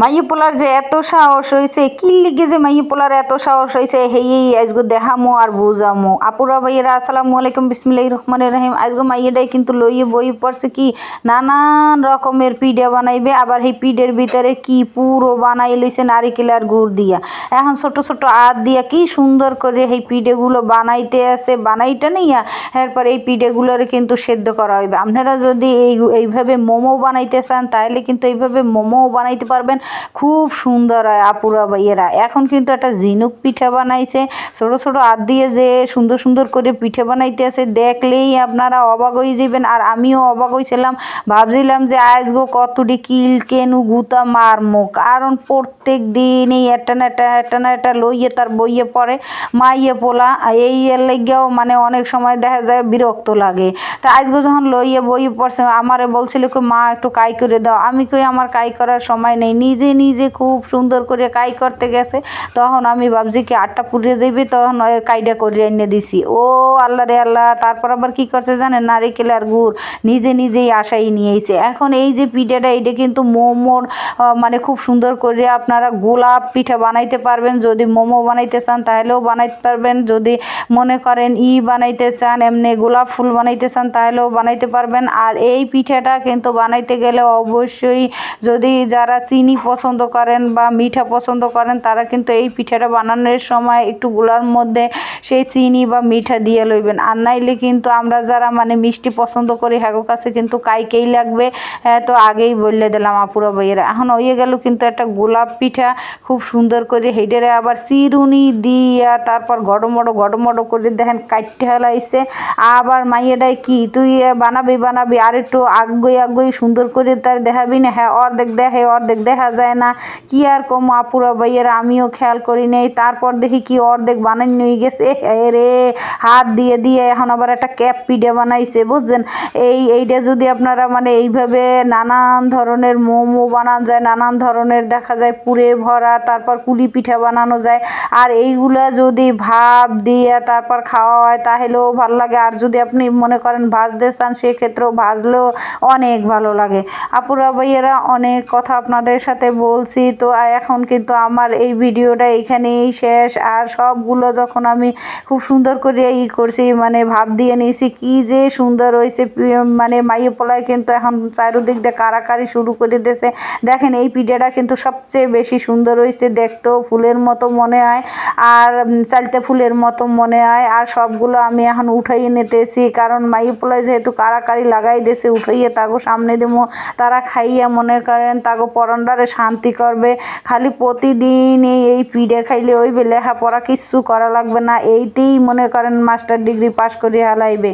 মাইয়ে পোলার যে এত সাহস হয়েছে কি লিগে যে মাইয়ে পোলার এত সাহস হয়েছে হেই আজগো দেখামো আর বুঝামো। আপুরা ভাইয়েরা, আসসালামু আলাইকুম বিসমিল্লাহ রহমান রহিম। আজগো মাইয়েটাই কিন্তু লইয়ে বই পড়ছে কি, নানান রকমের পিঠে বানাইবে, আবার সেই পিঠের ভিতরে কি পুরো বানাই লইছে নারিকেল আর গুড় দিয়া। এখন ছোট ছোট আদ দিয়া কি সুন্দর করে সেই পিঠেগুলো বানাইতে আছে, বানাইটা নিয়া এরপর এই পিঠেগুলোরে কিন্তু সেদ্ধ করা হইবে। আপনারা যদি এই, এইভাবে মোমো বানাইতে চান, তাহলে কিন্তু এইভাবে মোমোও বানাইতে পারবেন। খুব সুন্দর হয় আপুরা ভাইয়েরা। এখন কিন্তু একটা ঝিনুক পিঠা বানাইছে। ছোট ছোট হাত দিয়ে যে সুন্দর সুন্দর করে পিঠে বানাইতে আছে, দেখলেই আপনারা অবাক হয়ে যাবেন। আর আমিও অবাক হয়েছিলাম, ভাবছিলাম যে আজগো কতটি কিল কেনু গুতা মারমো কারণ প্রত্যেক দিন এই একটা না একটা একটা না একটা লইয়ে তার বইয়ে পড়ে, মাইয়ে পোলা। এই এর লেগেও মানে অনেক সময় দেখা যায় বিরক্ত লাগে। তা আজকে যখন লইয়ে বইয়ে পড়ছে, আমারে বলছিল কি মা, একটু কাই করে দাও। আমি কই, আমার কাই করার সময় নেই। নিজে নিজে নিজে খুব সুন্দর করে কাই করতে গেছে। তখন আমি ভাবছি কি, আটটা পুড়ে যাইবে, তখন কাইডা করে এনে দিছি। ও আল্লাহ রে আল্লাহ, তারপর আবার কি করছে জানেন? নারিকেল আর গুড় নিজে নিজেই আশাই নিয়েছে এখন এই যে পিঠাটা, এটা কিন্তু মোমোর মানে খুব সুন্দর করে আপনারা গোলাপ পিঠা বানাইতে পারবেন। যদি মোমো বানাইতে চান, তাহলেও বানাইতে পারবেন। যদি মনে করেন ই বানাইতে চান, এমনি গোলাপ ফুল বানাইতে চান, তাহলেও বানাইতে পারবেন। আর এই পিঠাটা কিন্তু বানাইতে গেলে অবশ্যই যদি যারা চিনি পছন্দ করেন বা মিঠা পছন্দ করেন, তারা কিন্তু এই পিঠাটা বানানোর সময় একটু গুলার মধ্যে সেই চিনি বা মিঠা দিয়ে লইবেন। আর নাইলে কিন্তু আমরা যারা মানে মিষ্টি পছন্দ করি, হ্যাগো কাছে কিন্তু কাইকেই লাগবে। হ্যাঁ তো আগেই বললে দিলাম আপুরা বইয়েরা এখন হয়ে গেল কিন্তু একটা গোলাপ পিঠা খুব সুন্দর করে হেডেরে আবার চিরুনি দিয়া তারপর গড়মড়ো গড়মড়ো করে দেখেন কাটতে হেলাইছে আবার মাইয়াটাই কি, তুই বানাবি বানাবি আর একটু আগ্গই আগ্গই সুন্দর করে তার দেখাবি না? হ্যাঁ অর্ধেক দেখে অর্ধেক দেখা যায় না। কি আর কম আপুরা ভাইয়েরা, আমিও খেয়াল করি নেই। তারপর দেখি কি অর্ধেক বানাই নিয়ে গেছে। রে, হাত দিয়ে দিয়ে এখন আবার একটা ক্যাপ পিঠে বানাইছে, বুঝছেন? এই, এইটা যদি আপনারা মানে এইভাবে নানান ধরনের মোমো বানানো যায়, নানান ধরনের দেখা যায় পুরে ভরা, তারপর কুলি পিঠা বানানো যায়, আর এইগুলা যদি ভাপ দিয়ে তারপর খাওয়া হয়, তাহলেও ভালো লাগে। আর যদি আপনি মনে করেন ভাজতে চান, সেক্ষেত্রেও ভাজলেও অনেক ভালো লাগে। আপুরা ভাইয়েরা, অনেক কথা আপনাদের সাথে বলছি। তো এখন কিন্তু আমার এই ভিডিওটা এখানেই শেষ। আর সবগুলো যখন আমি খুব সুন্দর করে ই করছি মানে ভাব দিয়ে নিয়েছি, কি যে সুন্দর হয়েছে মানে মাইয়ে পোলায় কিন্তু এখন চারিদিক দিয়ে কারাকারি শুরু করে দিয়েছে। দেখেন, এই পিঠাটা কিন্তু সবচেয়ে বেশি সুন্দর হয়েছে, দেখতেও ফুলের মতো মনে হয়, আর চালতে ফুলের মতো মনে হয়। আর সবগুলো আমি এখন উঠাইয়ে নিতেছি, কারণ মাইয়ে পোলায় যেহেতু কারাকারি লাগাই দিয়েছে, উঠাইয়ে তাগো সামনে দেবো তারা খাইয়া মনে করেন, তাগো পরন্ডারে শান্তি করবে। খালি প্রতিদিন এই পিঠে খাইলে ওই লেখাপড়া কিচ্ছু করা লাগবে না। এইতেই মনে করেন মাস্টার ডিগ্রি পাশ করে হালাইবে